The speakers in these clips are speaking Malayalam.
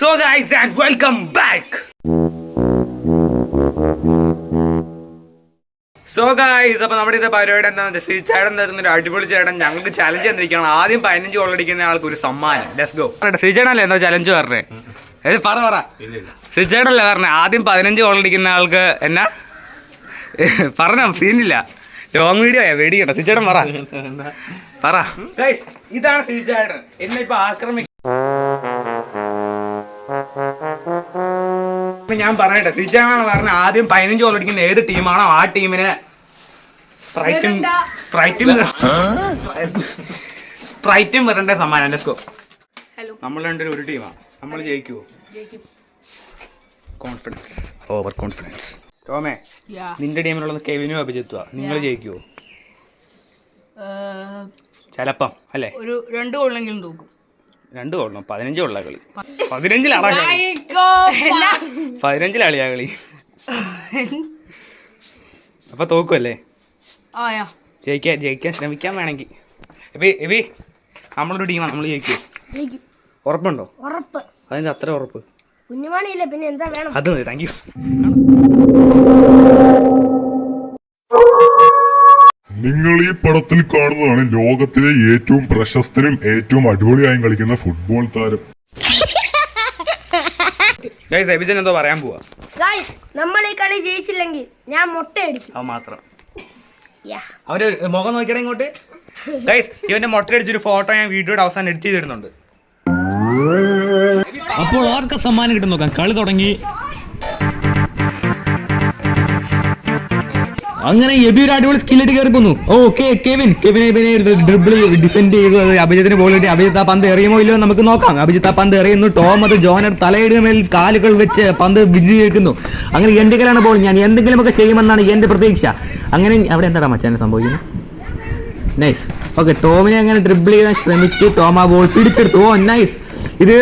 So guys and welcome back so guys അപ്പൊ നമ്മുടെ ഇത് പരിപാടി എന്താണെന്ന് വെച്ചാൽ ചേട്ടൻ തരുന്ന ഒരു അടിപൊളി ചേട്ടൻ ഞങ്ങൾക്ക് ചലഞ്ച് തന്നിരിക്കുകയാണ്. ആദ്യം പതിനഞ്ച് ഗോൾ അടിക്കുന്ന ആൾക്ക് ഒരു സമ്മാനം. ലെറ്റ്സ് ഗോ ശ്രീചേട്ടനല്ലേ എന്താ ചലഞ്ച് പറഞ്ഞേ? ഏ, പറ പറ. ശ്രീചേട്ടനല്ലേ പറഞ്ഞേ? ആദ്യം പതിനഞ്ച് ഗോൾ അടിക്കുന്ന ആൾക്ക് എന്നാ? പറഞ്ഞോ സീനില്ല. ലോങ് വീഡിയോ വെടിക്കട്ടെ ശ്രീചേട്ടൻ പറ. പറ. ഇതാണ് ശ്രീചേട്ടൻ എന്നെ ഇപ്പൊ ആക്രമിക്കും ഞാൻ പറയട്ടെ സിജാണ് പറഞ്ഞ ആദ്യം പതിനഞ്ച് ഗോൾ അടിക്കുന്ന ഏത് ടീമാണോ ആ ടീമിനെ സ്പ്രൈറ്റും സ്പ്രൈറ്റും സ്പ്രൈറ്റും വരണ്ട സമ്മാനം? ലെസ്കോ നമ്മൾ രണ്ടൊരു ഒരു ടീമാണ് നമ്മൾ ജയിക്കുവോ? കോൺഫിഡൻസ് ഓവർ കോൺഫിഡൻസ് ടോമേ നിന്റെ ടീമിലുള്ളത് കെവിനും അഭിജിത്തുവാ. നിങ്ങൾ ജയിക്കുവോ? ചിലപ്പം അല്ലേ? ഒരു രണ്ട് ഗോളെങ്കിലും തൂക്കും. രണ്ട് കൊള്ളണം പതിനഞ്ച് കൊള്ള കളി. പതിനഞ്ചിലാണോ കളി? പതിനഞ്ചിലാളിയാ കളി അപ്പൊ തോക്കുമല്ലേ ആയാ ജയിക്കാൻ ജയിക്കാൻ ശ്രമിക്കാൻ വേണമെങ്കിൽ. എബി എബി നമ്മളൊരു ടീമാണ് നമ്മൾ ജയിക്കും. ഉറപ്പുണ്ടോ? ഉറപ്പ്. അതിന്റെ അത്ര ഉറപ്പ്. കുഞ്ഞുമണിയില്ല പിന്നെ എന്താ വേണം? അത് മതി താങ്ക് യു നിങ്ങൾ ഈ പടത്തിൽ കാണുന്നതാണ് ലോകത്തിലെ ഏറ്റവും പ്രശസ്തനും ഏറ്റവും അടിപൊളിയായും കളിക്കുന്ന ഫുട്ബോൾ താരം. ഗൈസ് എബിജൻ എന്തോ പറയാൻ പോവാ. ഗായ്സ് നമ്മൾ ഈ കളി ജയിച്ചില്ലെങ്കിൽ ഞാൻ മുട്ട അടിക്കും. മാത്രം. യാ അവർ മുഖം നോക്കിയാടെ ഇങ്ങോട്ട്? ഗൈസ് ഇവന്റെ മൊട്ടയടിച്ചൊരു ഫോട്ടോ ഞാൻ വീഡിയോയുടെ അവസാനം എഡിറ്റ് ചെയ്തിടുന്നുണ്ട്. അപ്പോൾ ആർക്ക് സമ്മാനം കിട്ടും നോക്കാം കളി തുടങ്ങി. അങ്ങനെ എബി ഒരു അടിപൊളി സ്കില്ലായിട്ട് കയറി പോന്നു. ഓക്കെ കെവിൻ കെവിനെ പിന്നെ ഡ്രിബിൾ ഡിഫെൻഡ് ചെയ്തു അഭിജിത്തിന് ബോൾ കിട്ടി. അഭിജിത്ത് ആ പന്ത് എറിയുമോ ഇല്ലയോ നമുക്ക് നോക്കാം. അഭിജിത്ത് ആ പന്ത് എറിയുന്നു. ടോം അത് ജോനർ തലയുടെ മേൽ കാലുകൾ വെച്ച് പന്ത് വിജയിക്കുന്നു. അങ്ങനെ എന്തെങ്കിലാണ് ബോൾ ഞാൻ എന്തെങ്കിലുമൊക്കെ ചെയ്യുമെന്നാണ് എന്റെ പ്രതീക്ഷ. അങ്ങനെ അവിടെ എന്താണ് മച്ചാനെ സംഭവിക്കുന്നത്? നൈസ് ഓക്കെ ടോമിനെ അങ്ങനെ ഡ്രിബിൾ ചെയ്യാൻ ശ്രമിച്ചു ടോം ആ ബോൾ പിടിച്ചെടുത്തു. ഓ നൈസ് ഇത്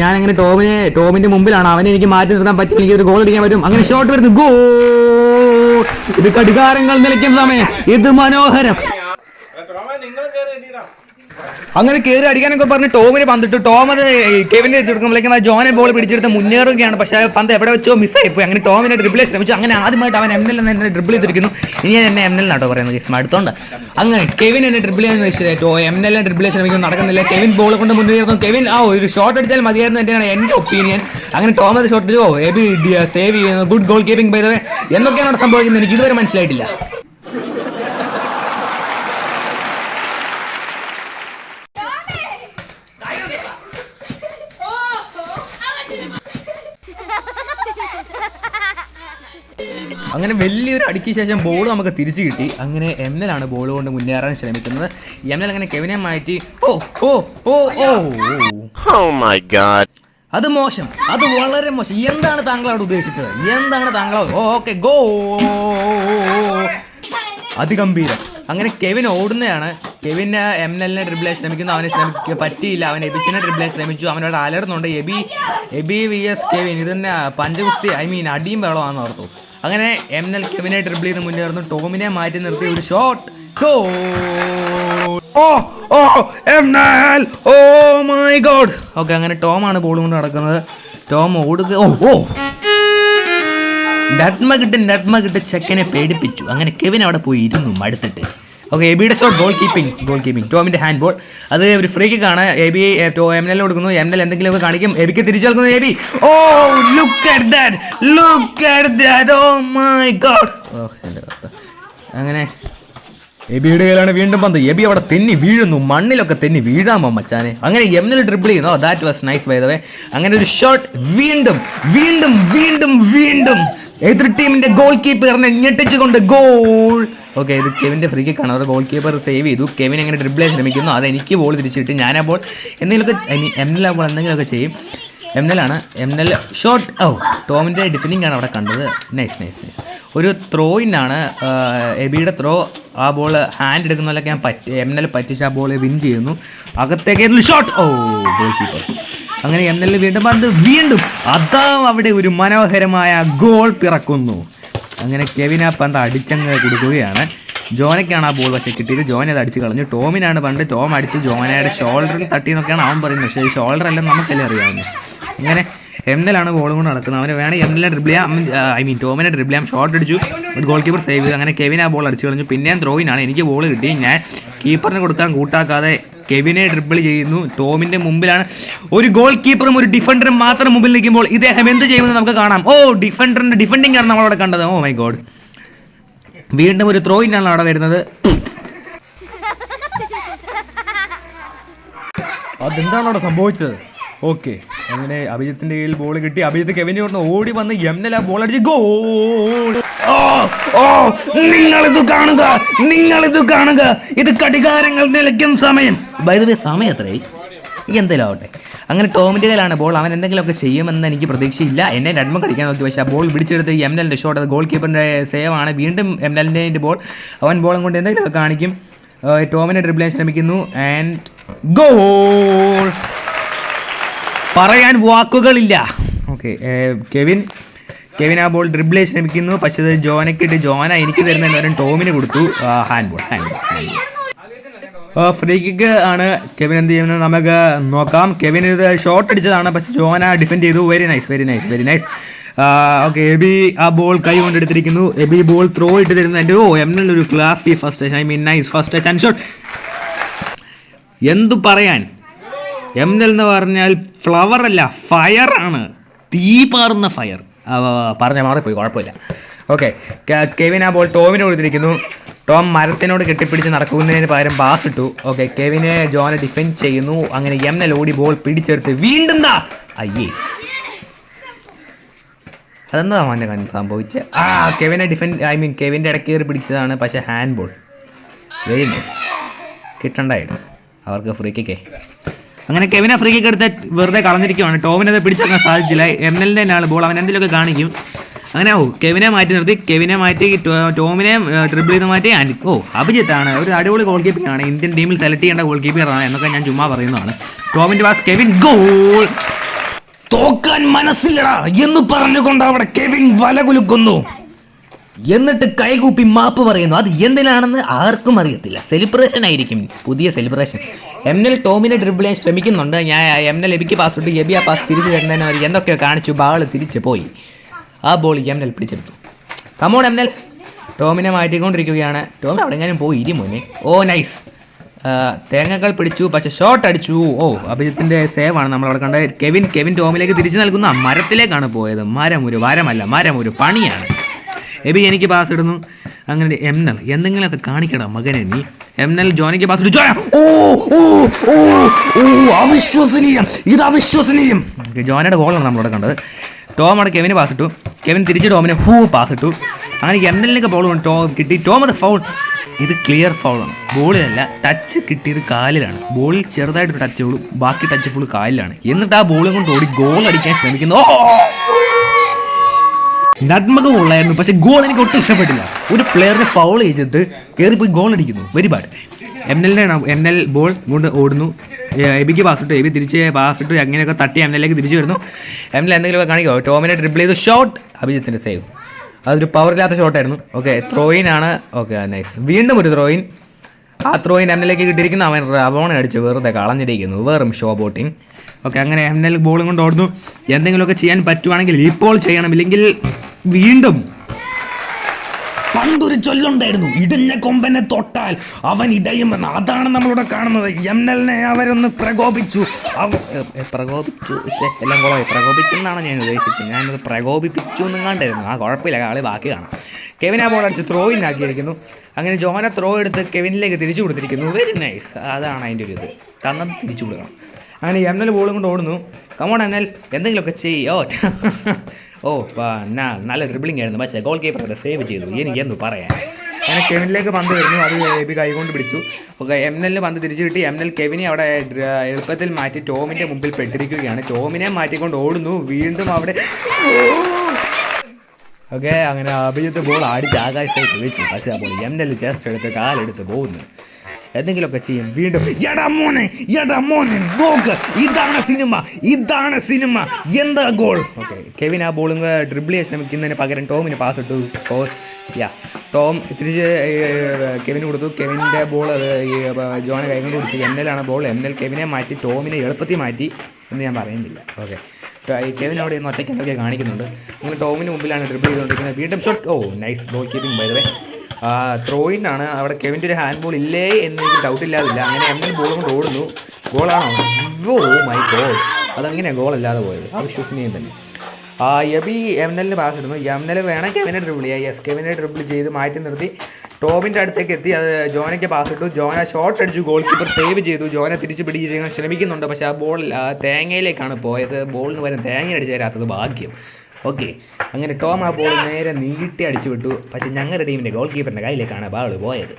ഞാൻ അങ്ങനെ ടോമിനെ ടോമിന്റെ മുമ്പിലാണ്. അവനെ എനിക്ക് മാറ്റി നിർത്താൻ പറ്റും എനിക്ക് ഒരു ഗോൾ അടിക്കാൻ പറ്റും. അങ്ങനെ ഷോട്ട് വരുന്നു. ഗോ ഇത് കടികാരങ്ങൾ നിലയ്ക്കുന്ന സമയം. ഇത് മനോഹരം. അങ്ങനെ കയറി അടിക്കാനൊക്കെ പറഞ്ഞ് ടോമിനെ പന്തിട്ട്. ടോം അത് കെവിനെ വെച്ചെടുക്കുമ്പോഴേക്കും ആ ജോനെ ബോൾ പിടിച്ചെടുത്ത് മുന്നേറുകയാണ്. പക്ഷേ പന്ത് എവിടെ വെച്ചോ മിസ്സായി പോയി. അങ്ങനെ ടോമിനെ ഡ്രിബിൾ ശ്രമിച്ചു. അങ്ങനെ ആദ്യമായിട്ട് അവൻ എം എൽ എന്നെ ഡ്രിബിൾ ചെയ്തിരിക്കുന്നു. ഇനി എന്നെ എം എൽ നാട്ടോ പറയുന്നത് കേസ് അടുത്തോണ്ട് അങ്ങനെ കെവിൻ എന്നെ ഡ്രിബിൾ ചെയ്യാൻ എം എൽ എ ഡ്രിബിൾ ശ്രമിക്കുന്നു നടക്കുന്നില്ല. കെവിൻ ബോൾ കൊണ്ട് മുന്നേറുന്നു. കെവിൻ ആ ഒരു ഷോട്ട് അടിച്ചാൽ മതിയായിരുന്നു എന്റെയാണ് എന്റെ ഒപ്പീനിയൻ അങ്ങനെ ടോം അത് ഷോട്ട് ഓ എബി സേവ് ചെയ്യുന്നു. ഗുഡ് ഗോൾ കീപ്പിംഗ് ബൈ എന്നൊക്കെയാണ് സംഭവിക്കുന്നത്. എനിക്ക് ഇതുവരെ മനസ്സിലായിട്ടില്ല. അങ്ങനെ വലിയൊരു അടിക്ക് ശേഷം ബോൾ നമുക്ക് തിരിച്ചു കിട്ടി. അങ്ങനെ എം എൽ ആണ് ബോൾ കൊണ്ട് മുന്നേറാൻ ശ്രമിക്കുന്നത്. എം എൽ അങ്ങനെ കെവിനെ മാറ്റി oh oh oh oh. My God അത് മോശം. അത് വളരെ മോശം. എന്താണ് താങ്കൾ അവിടെ ഉദ്ദേശിച്ചത്? എന്താണ് താങ്കൾ ഓക്കെ ഗോ. അതിഗംഭീരം. അങ്ങനെ കെവിൻ ഓടുന്നതാണ്. കെവിന് എം എല്ലിനെ ഡ്രിബിളെ ശ്രമിക്കുന്നു. അവനെ ശ്രമിക്കാൻ പറ്റിയില്ല. അവൻ എബിച്ചിനെ ഡ്രിബിളെ ശ്രമിച്ചു. അവനോട് അലർന്നുണ്ട് Abi Abi V S Kevin. ഇത് തന്നെ പഞ്ചഗുസ്തി ഐ മീൻ അടിയും വെള്ളമാണെന്ന് ഓർത്തു. അങ്ങനെ എം എൽ കെവിനെ ട്രിപ്പിൾ ചെയ്ത് മുന്നേറുന്നു ടോമിനെ മാറ്റി നിർത്തി ഒരു shot oh my god okay അങ്ങനെ ടോമാണ് ബോൾ കൊണ്ട് നടക്കുന്നത്. ടോം ഓടുക ഓ ഓ. നട്മ കിട്ട് കിട്ട് ചെക്കനെ പേടിപ്പിച്ചു. അങ്ങനെ കെവിൻ അവിടെ പോയി ഇരുന്നു മടുത്തിട്ട്. ഓക്കെ എ ബിയുടെ shot goal keeping goal keeping ടോമിന്റെ hand ball അത് ഒരു ഫ്രീ കിക്ക് ആണ്. എബി എം എൽ കൊടുക്കുന്നു. എം എൽ എന്തെങ്കിലുമൊക്കെ കാണിക്കും. എ ബിക്ക് തിരിച്ചു നൽകുന്നു ബി ഓ look at that look at that oh my god. അങ്ങനെ എബിയുടെ കയ്യിലാണ് വീണ്ടും പന്ത്. എബി അവിടെ തെന്നി വീഴുന്നു. മണ്ണിലൊക്കെ തെന്നി വീഴാമോ മച്ചാനെ? അങ്ങനെ എമ്മിൽ ട്രിപ്പിൾ ചെയ്യുന്നു. That was nice by the way അങ്ങനെ ഒരു ഷോട്ട് വീണ്ടും വീണ്ടും വീണ്ടും വീണ്ടും എതിർ ടീമിന്റെ ഗോൾ കീപ്പറിനെ ഞെട്ടിച്ചുകൊണ്ട് ഗോൾ ഓക്കെ ഇത് കെവിന്റെ ഫ്രീ കിക്കാണ് അവരുടെ ഗോൾ കീപ്പർ സേവ് ചെയ്തു. കെവിൻ എങ്ങനെ ഡ്രിബിൾ ശ്രമിക്കുന്നു? അത് എനിക്ക് ബോൾ തിരിച്ചിട്ട് ഞാനപ്പോൾ എന്തെങ്കിലുമൊക്കെ എം എൽ ആകുമ്പോൾ എന്തെങ്കിലുമൊക്കെ ചെയ്യും. M L M L shot oh ടോമിന്റെ defending ആണ് അവിടെ കണ്ടത്. നൈസ് നൈസ് നൈസ് ഒരു ത്രോയിനാണ് എബിയുടെ ത്രോ ആ ബോൾ ഹാൻഡ് എടുക്കുന്ന പോലെയൊക്കെ ഞാൻ പറ്റി എം എൽ പറ്റിച്ച് ആ ബോൾ വിൻ ചെയ്യുന്നു. അകത്തേക്ക് ഷോട്ട് ഓ ഗോൾ കീപ്പർ അങ്ങനെ എം എൽ വീണ്ടും അത് വീണ്ടും അതാ അവിടെ ഒരു മനോഹരമായ ഗോൾ പിറക്കുന്നു. അങ്ങനെ കെവിൻ ആ പന്ത് അടിച്ചങ്ങ് കൊടുക്കുകയാണ്. ജോനയ്ക്കാണ് ആ ബോൾ പക്ഷേ കിട്ടിയത്. ജോൻ അത് അടിച്ച് കളഞ്ഞു. ടോമിനാണ് പണ്ട് ടോം അടിച്ച് ജോനയുടെ ഷോൾഡറിൽ തട്ടി എന്നൊക്കെയാണ് അവൻ പറയുന്നത്. പക്ഷേ ഷോൾഡർ എല്ലാം നമുക്കല്ലേ അറിയാവുന്നത് അങ്ങനെ എംനെലാണ് ബോളും കൊണ്ട് നടക്കുന്നത്. അവന് വേണേൽ എൽ ഡ്രിബിൾ ചെയ്യാം. ഐ മീൻ ടോമിനെ ഡ്രിബിൾ ചെയ്യാം. ഷോട്ട് അടിച്ചു. ഗോൾ കീപ്പർ സേവ് ചെയ്തു. അങ്ങനെ കെവിൻ ആ ബോൾ അടിച്ചു കളഞ്ഞു. പിന്നെയും ത്രോയിനാണ് എനിക്ക് ബോൾ കിട്ടി. ഞാൻ കീപ്പറിനെ കൊടുക്കാൻ കൂട്ടാക്കാതെ കെവിനെ ഡ്രിബിൾ ചെയ്യുന്നു. ടോമിന്റെ മുമ്പിലാണ് ഒരു ഗോൾ കീപ്പറും ഒരു ഡിഫൻഡറും മാത്രം മുമ്പിൽ നിൽക്കുമ്പോൾ ഇദ്ദേഹം എന്ത് ചെയ്യുമെന്ന് നമുക്ക് കാണാം. ഓ ഡിഫൻഡറിന്റെ ഡിഫൻഡിംഗ് ആണ് നമ്മളവിടെ കണ്ടത്. ഓ മൈ ഗോഡ് വീണ്ടും ഒരു ത്രോയിനാണ് അവിടെ വരുന്നത്. അതെന്താണ് അവിടെ സംഭവിച്ചത്? ഓക്കെ അങ്ങനെ അഭിജിത്തിന്റെ കയ്യിൽ ബോൾ കിട്ടി? അഭിജിത്ത് കെവിനെ കൊണ്ട് ഓടി വന്ന് യംനൽ ആ ബോൾ അടിച്ച് ഗോ ഓ നിങ്ങൾ ഇത് കാണുക നിങ്ങൾ ഇത് കാണുക. ഇത് കടികാരങ്ങൾ നിലയ്ക്കും സമയം. വൈദ്യുതി സമയം എത്രയായി? എന്തെങ്കിലും ആവട്ടെ. അങ്ങനെ ടോമിന്റെ കയ്യിലാണ് ബോൾ അവൻ എന്തെങ്കിലുമൊക്കെ ചെയ്യുമെന്ന് എനിക്ക് പ്രതീക്ഷയില്ല. എന്നെ രണ്ടു കടിക്കാൻ നോക്കി. പക്ഷേ ആ ബോൾ പിടിച്ചെടുത്ത് എംനലിന്റെ ഷോട്ട് അത് ഗോൾ കീപ്പറിന്റെ സേവ് ആണ്. വീണ്ടും എന്റെ ബോൾ അവൻ ബോളും കൊണ്ട് എന്തെങ്കിലുമൊക്കെ കാണിക്കും. ടോമിനെ ഡ്രിബിൾ ശ്രമിക്കുന്നു. ആൻഡ് ഗോൾ പറയാൻ വാക്കുകളില്ല. ഓക്കെ കെവിൻ കെവിൻ ആ ബോൾ ചെയ്യാൻ ശ്രമിക്കുന്നു. പക്ഷേ ജോനക്കിട്ട് ജോന എനിക്ക് തരുന്ന നേരം ടോമിന് കൊടുത്തു. Hand ball hand ball free kick ആണ് കെവിൻ എന്ത് ചെയ്യുന്നത്? നമുക്ക് നോക്കാം. കെവിൻ ഇത് ഷോട്ട് അടിച്ചതാണ്. പക്ഷെ ജോന ഡിഫെൻഡ് ചെയ്തു. Very nice very nice very nice okay Eby ആ ബോൾ കൈ കൊണ്ടെടുത്തിരിക്കുന്നു എബി ബോൾ ത്രോ ഇട്ട് തരുന്ന എന്റെ ഓ എം ഒരു class first I mean nice first touch and shot എന്തു പറയാൻ? എംനെൽ എന്ന് പറഞ്ഞാൽ ഫ്ലവർ അല്ല ഫയർ ആണ്. തീ പാറുന്ന ഫയർ പറഞ്ഞ മാറിപ്പോയി കുഴപ്പമില്ല. ഓക്കെ കെവിൻ ആ ബോൾ ടോമിനെ കൊടുത്തിരിക്കുന്നു. ടോം മരത്തിനോട് കെട്ടിപ്പിടിച്ച് നടക്കുന്നതിന് പകരം പാസ് ഇട്ടു. ഓക്കെ കെവിനെ ജോനെ ഡിഫെൻഡ് ചെയ്യുന്നു. അങ്ങനെ എം എൽ ഓടി ബോൾ പിടിച്ചെടുത്ത് വീണ്ടും ദാ അയ്യേ. അതെന്താ മോനെ സംഭവിച്ച്? ആ കെവിനെ ഡിഫെൻഡ് ഐ മീൻ കെവിന്റെ ഇടയ്ക്ക് കയറി പിടിച്ചതാണ് പക്ഷേ ഹാൻഡ് ബോൾ വെരി നൈസ് കിട്ടണ്ടായിരുന്നു. അവർക്ക് ഫ്രീ കിക്കേ അങ്ങനെ കെവിനെ ഫ്രീ എടുത്ത് വെറുതെ കളഞ്ഞിരിക്കുവാണ്. ടോമിനത് പിടിച്ചെടുക്കാൻ സാധിച്ചില്ല. എം എല്ലിന്റെ ആൾ ബോൾ അവൻ എന്തെങ്കിലുമൊക്കെ കാണിക്കും. അങ്ങനെ ഓ കെവിനെ മാറ്റി നിർത്തി. കെവിനെ മാറ്റി ടോമിനെ ട്രിപ്പിൾ ചെയ്ത് മാറ്റി. അനി ഓ അഭിജിത്താണ്. ഒരു അടിപൊളി ഗോൾ കീപ്പിംഗ് ആണ്. ഇന്ത്യൻ ടീമിൽ സെലക്ട് ചെയ്യേണ്ട ഗോൾ കീപ്പറാണ് എന്നൊക്കെ ഞാൻ ചുമ്മാ പറയുന്നതാണ്. ടോമിന്റെ വാസ് കെവിൻ ഗോൾ തോക്കാൻ മനസ്സിലടാ എന്ന് പറഞ്ഞുകൊണ്ട് അവിടെ കെവിൻ വല കുലുക്കുന്നു. എന്നിട്ട് കൈകൂപ്പി മാപ്പ് പറയുന്നു. അത് എന്തിനാണെന്ന് ആർക്കും അറിയത്തില്ല. സെലിബ്രേഷൻ ആയിരിക്കും. പുതിയ സെലിബ്രേഷൻ എം എൽ ടോമിനെ ഡ്രിബിൾ ചെയ്യാൻ ശ്രമിക്കുന്നുണ്ട്. ഞാൻ എം എൽ എബിക്ക് പാസ് ഇട്ട് എബി ആ പാസ് തിരിച്ചു തരുന്നതിന് അവർ എന്തൊക്കെയോ കാണിച്ചു. ബാൾ തിരിച്ചു പോയി. ആ ബോൾ എം എൽ പിടിച്ചെടുത്തു. കമോൺ എം എൽ ടോമിനെ മാറ്റിക്കൊണ്ടിരിക്കുകയാണ്. ടോം അവിടെ എങ്ങനെയും പോയി. ഇരി മോനെ. ഓ നൈസ് തേങ്ങകൾ പിടിച്ചു. പക്ഷേ ഷോട്ട് അടിച്ചു. ഓ അഭിജിത്തിന്റെ സേവാണ് നമ്മൾ അവിടെ കണ്ടത് കെവിൻ കെവിൻ ടോമിലേക്ക് തിരിച്ചു നൽകുന്ന മരത്തിലേക്കാണ് പോയത്. മരം ഒരു വരമല്ല. മരം ഒരു പണിയാണ്. എബി എനിക്ക് പാസ് ഇടുന്നു. അങ്ങനെ എം എൽ എന്തെങ്കിലുമൊക്കെ കാണിക്കണം മകനെ നീ. എം എൽ ജോനിക്ക് പാസ് ഓ അവിശ്വസനീയം. ഇത് അവിശ്വസനീയം. ജോനയുടെ ഗോളാണ് നമ്മളിവിടെ കണ്ടത്. ടോം അവിടെ കെവിന് പാസ് ഇട്ടു. കെവിൻ തിരിച്ച് ടോമിന് ഹൂ പാസ് ഇട്ടു. അങ്ങനെ എം എല്ലിനൊക്കെ ബോൾ ടോം കിട്ടി. ടോം അത് ഫൗൾ ഇത് ക്ലിയർ ഫൗളാണ് ബോളിലല്ല ടച്ച് കിട്ടിയത് കാലിലാണ്. ബോളിൽ ചെറുതായിട്ട് ടച്ച് ഉള്ളൂ. ബാക്കി ടച്ച് ഫുൾ കാലിലാണ്. എന്നിട്ട് ആ ബോളും കൊണ്ട് ഓടി ഗോൾ അടിക്കാൻ ശ്രമിക്കുന്നു. ഓ നഗ്മകം ഉള്ളായിരുന്നു പക്ഷെ ഗോൾ എനിക്ക് ഒട്ടും ഇഷ്ടപ്പെട്ടില്ല. ഒരു പ്ലെയറിനെ ഫൗൾ ചെയ്തിട്ട് കയറിപ്പോയി ഗോൾ അടിക്കുന്നു. Very bad M L M L ball കൊണ്ട് ഓടുന്നു. എബിക്ക് പാസ് ഇട്ടു. എബി തിരിച്ച് പാസ് ഇട്ടു. അങ്ങനെയൊക്കെ തട്ടി എം എല്ലിലേക്ക് തിരിച്ചു വരുന്നു. എം എൽ എന്തെങ്കിലും കാണിക്കോ? ടോമിനെ ട്രിപ്പിൾ ചെയ്തു. ഷോട്ട് അഭിജിത്തിന്റെ സേവ് അതൊരു പവർ ഇല്ലാത്ത ഷോട്ടായിരുന്നു ഓക്കെ ത്രോയിൻ ആണ്. ഓക്കെ നൈസ് വീണ്ടും ഒരു ത്രോയിൻ ആ ത്രോയിൻ എം എല്ലേക്ക് കിട്ടിയിരിക്കുന്നു. അവൻ റവോണ അടിച്ച് വെറുതെ കളഞ്ഞിരിക്കുന്നു. വെറും ഷോ ബോട്ടിങ് ഓക്കെ അങ്ങനെ എം എൽ ബോളും കൊണ്ട് ഓടുന്നു. എന്തെങ്കിലുമൊക്കെ ചെയ്യാൻ പറ്റുവാണെങ്കിൽ ഇപ്പോൾ ചെയ്യണം. ഇല്ലെങ്കിൽ വീണ്ടും പണ്ടൊരു ചൊല്ലുണ്ടായിരുന്നു ഇടഞ്ഞ കൊമ്പനെ തൊട്ടാൽ അവൻ ഇടയുമെന്ന്. അതാണ് നമ്മളിവിടെ കാണുന്നത്. എംനലിനെ അവരൊന്ന് പ്രകോപിച്ചു. അവ എ, എ, പ്രകോപിച്ചു. എല്ലാം കുളമായി പ്രകോപിച്ചു എന്നാണ് ഞാൻ ഉദ്ദേശിച്ചത്. ഞാനത് പ്രകോപിപ്പിച്ചു എന്നും കണ്ടായിരുന്നു ആ കുഴപ്പമില്ല. കളി ബാക്കി കാണാം. കെവിൻ ആ ബോൾ അടിച്ച് ത്രോയിൻ ആക്കിയിരിക്കുന്നു. അങ്ങനെ ജോന ത്രോ എടുത്ത് കെവിനിലേക്ക് തിരിച്ചു കൊടുത്തിരിക്കുന്നു. വെരി നൈസ് അതാണ് അതിന്റെ ഒരു ഇത്. തന്നത് തിരിച്ചു കൊടുക്കണം. അങ്ങനെ എം എൽ ബോളും കൊണ്ട് ഓടുന്നു. കമോൺ എന്നാൽ എന്തെങ്കിലുമൊക്കെ ചെയ്യോ? ഓ നല്ല ഡ്രിബിളിംഗ് ആയിരുന്നു. പക്ഷേ ഗോൾ കീപ്പർ അത് സേവ് ചെയ്തു. എനിക്ക് എന്തു പറയാൻ? അങ്ങനെ കെവിനിലേക്ക് പന്ത് വരുന്നു. അത് എബി കൈകൊണ്ട് പിടിച്ചു. ഓക്കെ എം എല്ലിന് പന്ത് തിരിച്ചു കിട്ടി. എം എൽ കെവിനെ അവിടെ എളുപ്പത്തിൽ മാറ്റി ടോമിന്റെ മുമ്പിൽ പെട്ടിരിക്കുകയാണ്. ടോമിനെ മാറ്റിക്കൊണ്ട് ഓടുന്നു. വീണ്ടും അവിടെ ഓക്കെ അങ്ങനെ അഭിജിത്ത് ബോൾ ആടി ആകാശത്തേക്ക് വെച്ചു പക്ഷേ അപ്പോൾ എം എൽ ജസ്റ്റ് എടുത്ത് കാലെടുത്ത് പോകുന്നു. എന്തെങ്കിലുമൊക്കെ ചെയ്യും വീണ്ടും ഇതാണ് സിനിമ ഇതാണ് സിനിമ എന്താ ഗോൾ? ഓക്കെ കെവിൻ ആ ബോളിങ് ഡ്രിബിൾ ചെയ്യാൻ ശ്രമിക്കുന്നതിന് പകരം ടോമിന് പാസ് ഇട്ടു. കോസ് യാ ടോം തിരിച്ച് കെവിന് കൊടുത്തു. കെവിന്റെ ബോൾ അത് ജോണെ കൈകൊണ്ട് എം എല്ലാണ് ബോൾ എം എൽ കെവിനെ മാറ്റി ടോമിനെ എളുപ്പത്തിൽ മാറ്റി എന്ന് ഞാൻ പറയുന്നില്ല. ഓക്കെ കെവിൻ അവിടെ നിന്ന് ഒറ്റയ്ക്ക് എന്തൊക്കെ കാണിക്കുന്നുണ്ട്. അങ്ങനെ ടോമിന് മുമ്പിലാണ് ഡ്രിബിൾ ചെയ്തുകൊണ്ടിരിക്കുന്നത്. വീണ്ടും shot oh nice goal keeping by the way throw in ആണ്. അവിടെ കെവിന്റെ ഒരു ഹാൻഡ് ബോൾ ഇല്ലേ എന്ന് എനിക്ക് ഡൗട്ട് ഇല്ലാതില്ല. അങ്ങനെ എം ബോൾ കൊണ്ട് ഓടുന്നു. ഗോളാണോ ഓ മൈ ഗോൾ അതങ്ങനെയാണ് ഗോൾ അല്ലാതെ പോയത്. വിശ്വസനീയം തന്നെ. ആ എം എല്ലിന് പാസ് ഇടുന്നു. എം എൽ വേണം കെവിനെ ഡ്രിബിൾ ചെയ്യാം യെസ് കെവിനെ ഡ്രിബിൾ ചെയ്ത് മാറ്റി നിർത്തി. ടോമിന്റെ അടുത്തേക്ക് എത്തി. അത് ജോനയ്ക്ക് പാസ് ഇട്ടു. ജോന ഷോട്ട് അടിച്ചു. ഗോൾ കീപ്പർ സേവ് ചെയ്തു. ജോനെ തിരിച്ച് ചെയ്യാൻ ശ്രമിക്കുന്നുണ്ട്. പക്ഷേ ആ ബോൾ തേങ്ങയിലേക്കാണ് പോയത്. ബോളിന് വരെ തേങ്ങ അടിച്ചേരാത്തത് ഭാഗ്യം. ഓക്കെ. അങ്ങനെ ടോം ആ ബോൾ നേരെ നീട്ടി അടിച്ചു വിട്ടു. പക്ഷേ ഞങ്ങളുടെ ടീമിന്റെ ഗോൾ കീപ്പറിന്റെ കയ്യിലേക്കാണ് ബാൾ പോയത്.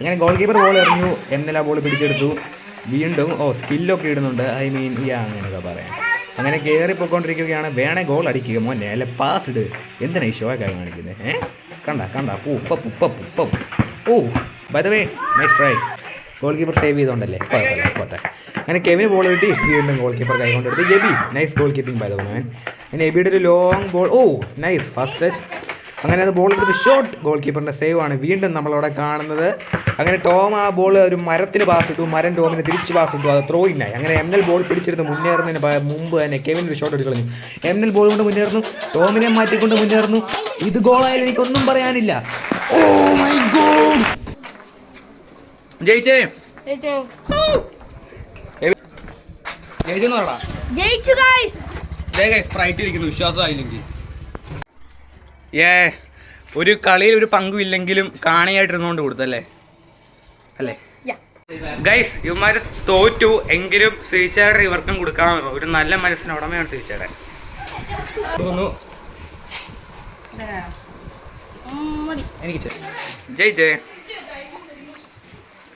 അങ്ങനെ ഗോൾ കീപ്പർ ബോൾ എറിഞ്ഞു. എം ആ ബോൾ പിടിച്ചെടുത്തു. വീണ്ടും ഓ സ്കില്ലൊക്കെ ഇടുന്നുണ്ട്. ഐ മീൻ ഈ അങ്ങനെയൊക്കെ പറയാം. അങ്ങനെ കയറി പോയിക്കൊണ്ടിരിക്കുകയാണ് വേണേ ഗോൾ അടിക്കുക മോനെ. അല്ലെ പാസ് ഇട്. എന്തിനാ ഈ ഷോയൊക്കെ കാണിക്കുന്നത് ഏ? കണ്ട കണ്ട. പൂപ്പ പുപ്പ പുപ്പ ഓ by the way nice try goal keeper save ചെയ്തോണ്ടല്ലേ? കുഴപ്പമില്ല പോട്ടെ. അങ്ങനെ കെവിന് ബോൾ കിട്ടി വീണ്ടും goal keeper കൈകൊണ്ടെടുത്ത് Aby nice goal keeping by the man അങ്ങനെ എബിയുടെ ഒരു long ball oh nice first touch അങ്ങനെ അത് ബോൾ എടുത്ത് ഷോട്ട് ഗോൾ കീപ്പറിന്റെ സേവ് ആണ് വീണ്ടും നമ്മളവിടെ കാണുന്നത്. അങ്ങനെ ടോം ആ ബോൾ ഒരു മരത്തിന് പാസ് ഇട്ടു മരം ടോമിന് തിരിച്ച് പാസ് ഇട്ടു അത് ത്രോ ഇന്നായി അങ്ങനെ എം എൽ ബോൾ പിടിച്ചെടുത്ത് മുന്നേറുന്നതിന് മുമ്പ് തന്നെ കെവിൻ ഒരു ഷോട്ട് എടുത്ത് കളഞ്ഞു. എം എൽ ബോൾ കൊണ്ട് മുന്നേറുന്നു ടോമിനെ മാറ്റിക്കൊണ്ട് മുന്നേറുന്നു. ഇത് ഗോളായാലും എനിക്കൊന്നും പറയാനില്ല. ഓ മൈ ഗോഡ് ജയിച്ചേ. ഏറ്റവും ജയിച്ചെന്ന് പറടാ. ജയിച്ചു ഗായ്സ് സ്പ്രൈറ്റ് ഇരിക്കുന്നു. വിശ്വാസമായില്ലെങ്കിൽ. ഏ ഒരു കളിയിൽ ഒരു പങ്കും ഇല്ലെങ്കിലും കാണിയായിട്ടിരുന്നോണ്ട് കൊടുത്തല്ലേ? അല്ലേ? ഗൈസ് ഇവന്മാര് തോറ്റു എങ്കിലും ശ്രീചേട്ടൻ ഇവർക്കും കൊടുക്കാൻ ഒരു നല്ല മനസ്സിന് ഉടമയാണ് ശ്രീചേട്ടൻ തോന്നുന്നു ജയ് ജയ്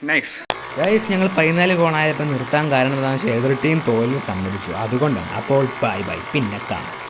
നൈസ് ഗൈസ് ഞങ്ങൾ പതിനാല് ഗോണായപ്പോൾ നിർത്താൻ കാരണം എന്താണെന്ന് വെച്ചാൽ ഏതൊരു ടീം തോൽവി സമ്മതിച്ചു. അതുകൊണ്ടാണ്. അപ്പോൾ ബൈ ബൈ പിന്നെ കാണാം.